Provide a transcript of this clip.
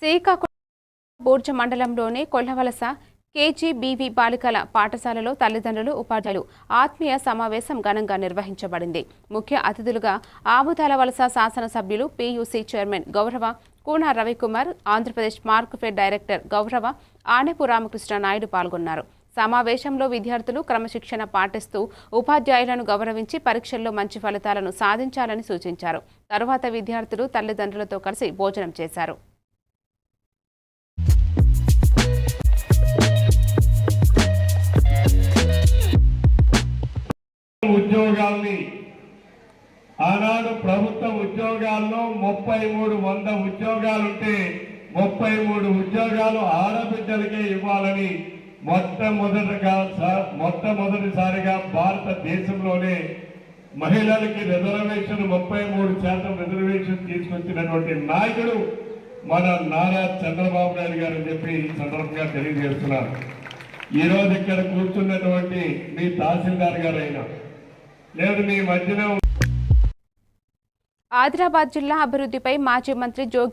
శ్రీకాకుళం బూర్జ మండలంలోని కొల్లవలస కేజీబీవీ బాలికల పాఠశాలలో తల్లిదండ్రులు ఉపాధ్యాయులు ఆత్మీయ సమావేశం ఘనంగా నిర్వహించబడింది. ముఖ్య అతిథులుగా ఆముదాల వలస శాసనసభ్యులు పీయూసీ చైర్మన్ గౌరవ Kuna Ravikumar Andhra Pradesh mark fed director గౌరవ ఆనెపు రామకృష్ణ నాయుడు పాల్గొన్నారు. సమావేశంలో విద్యార్థులు క్రమశిక్షణ పాటిస్తూ ఉపాధ్యాయులను గౌరవించి పరీక్షల్లో మంచి ఫలితాలను సాధించాలని సూచించారు. తరువాత విద్యార్థులు తల్లిదండ్రులతో కలిసి భోజనం చేశారు. ఉద్యోగాల్ని ఆనాడు ప్రభుత్వ ఉద్యోగాల్లో ముప్పై మూడు వంద ఉద్యోగాలుంటే ముప్పై మూడు ఉద్యోగాలు ఆడబిడ్డలకే ఇవ్వాలని మొట్టమొదటిగా మొట్టమొదటిసారిగా భారతదేశంలోనే మహిళలకి రిజర్వేషన్ ముప్పై మూడు శాతం రిజర్వేషన్ తీసుకొచ్చినటువంటి నాయకుడు మన నారా చంద్రబాబు నాయుడు గారు అని చెప్పి ఈ సందర్భంగా తెలియజేస్తున్నారు. ఈ రోజు ఇక్కడ కూర్చున్నటువంటి మీ తహసీల్దార్ గారైనా లేదు మీ మధ్యన ఆదిలాబాద్ జిల్లా అభివృద్ధిపై మాజీ మంత్రి జోగి